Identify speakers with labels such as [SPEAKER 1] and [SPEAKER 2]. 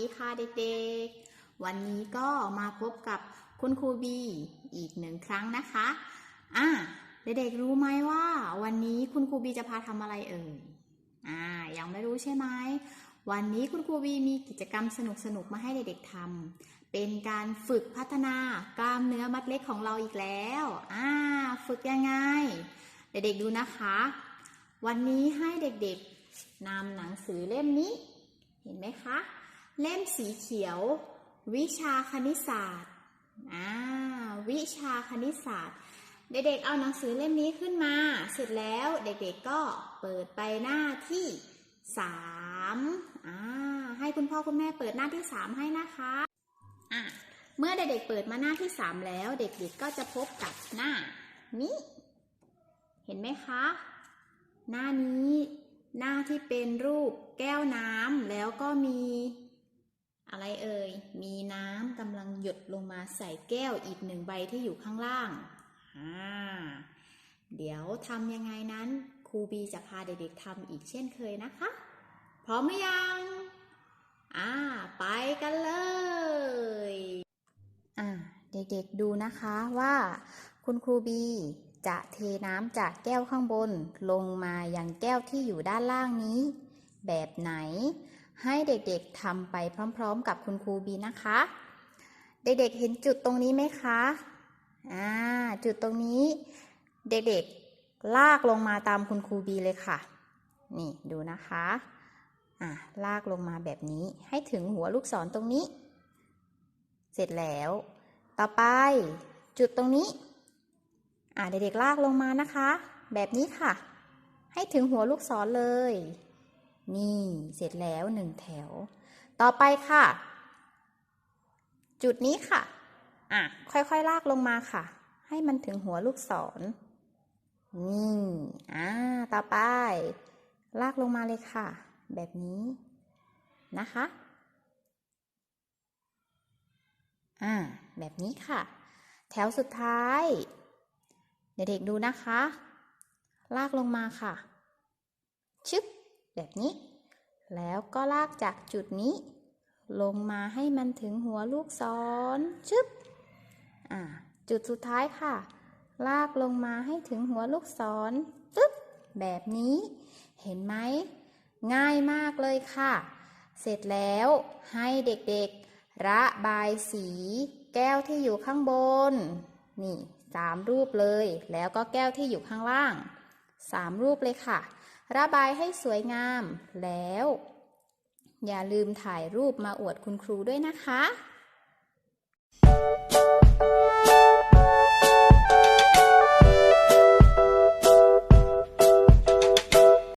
[SPEAKER 1] ดีค่ะเด็กๆ วันนี้ก็มาพบกับคุณครูบีอีกหนึ่งครั้งนะคะอ่าเด็กๆรู้ไหมว่า วันนี้คุณครูบีจะพาทำอะไรเอ่ยอ่ายังไม่รู้ใช่ไหมวันนี้คุณครูบีมีกิจกรรมสนุกๆมาให้เด็กๆทำเป็นการฝึกพัฒนากล้ามเนื้อมัดเล็กของเราอีกแล้วอ่าฝึกยังไง เด็กๆดูนะคะ วันนี้ให้เด็กๆนำหนังสือเล่มนี้ เห็นไหมคะ เล่มสีเขียว วิชาคณิตศาสตร์อ่าวิชาคณิตศาสตร์ เด็กๆเอาหนังสือเล่มนี้ขึ้นมา เสร็จแล้วเด็กๆก็เปิดไปหน้าที่สามอ่าให้คุณพ่อคุณแม่เปิดหน้าที่สามให้นะคะอะเมื่อเด็กๆเปิดมาหน้าที่สามแล้ว เด็กๆก็จะพบกับหน้านี้ เห็นไหมคะ หน้านี้หน้าที่เป็นรูปแก้วน้ำแล้วก็มี อะไรเอ่ย มีน้ำกำลังหยดลงมาใส่แก้วอีกหนึ่งใบที่อยู่ข้างล่าง อ่า เดี๋ยวทำยังไงนั้นครูบีจะพาเด็กๆทำอีกเช่นเคยนะคะ พร้อมหรือยัง อ่า ไปกันเลย อ่า เด็กๆดูนะคะว่าคุณครูบีจะเทน้ำจากแก้วข้างบน ลงมายังแก้วที่อยู่ด้านล่างนี้ แบบไหน ให้เด็กๆทำไปพร้อมๆ กับคุณครูบีนะคะ เด็กๆเห็นจุดตรงนี้ไหมคะอ่าจุดตรงนี้ เด็กๆลากลงมาตามคุณครูบีเลยค่ะ นี่ดูนะคะอ่าลากลงมาแบบนี้ให้ถึงหัวลูกศรตรงนี้ เสร็จแล้ว ต่อไปจุดตรงนี้อ่าเด็กๆลากลงมานะคะ แบบนี้ค่ะ ให้ถึงหัวลูกศรเลย นี่เสร็จแล้วหนึ่งแถว ต่อไปค่ะ จุดนี้ค่ะ อะ ค่อยๆ ลากลงมาค่ะ ให้มันถึงหัวลูกศร นี่ อ่า ต่อไป ลากลงมาเลยค่ะ แบบนี้นะคะ อ่า แบบนี้ค่ะ แถวสุดท้าย เด็กๆดูนะคะ ลากลงมาค่ะ ชึบ แบบนี้ แล้วก็ลากจากจุดนี้ ลงมาให้มันถึงหัวลูกศรชึบอ่าจุดสุดท้ายค่ะ ลากลงมาให้ถึงหัวลูกศรปึ๊บแบบนี้ เห็นไหม ง่ายมากเลยค่ะ เสร็จแล้วให้เด็กๆ ระบายสี แก้วที่อยู่ข้างบน นี่สามรูปเลย แล้วก็แก้วที่อยู่ข้างล่างสามรูปเลยค่ะ ระบายให้สวยงามแล้ว อย่าลืมถ่ายรูปมาอวดคุณครูด้วยนะคะ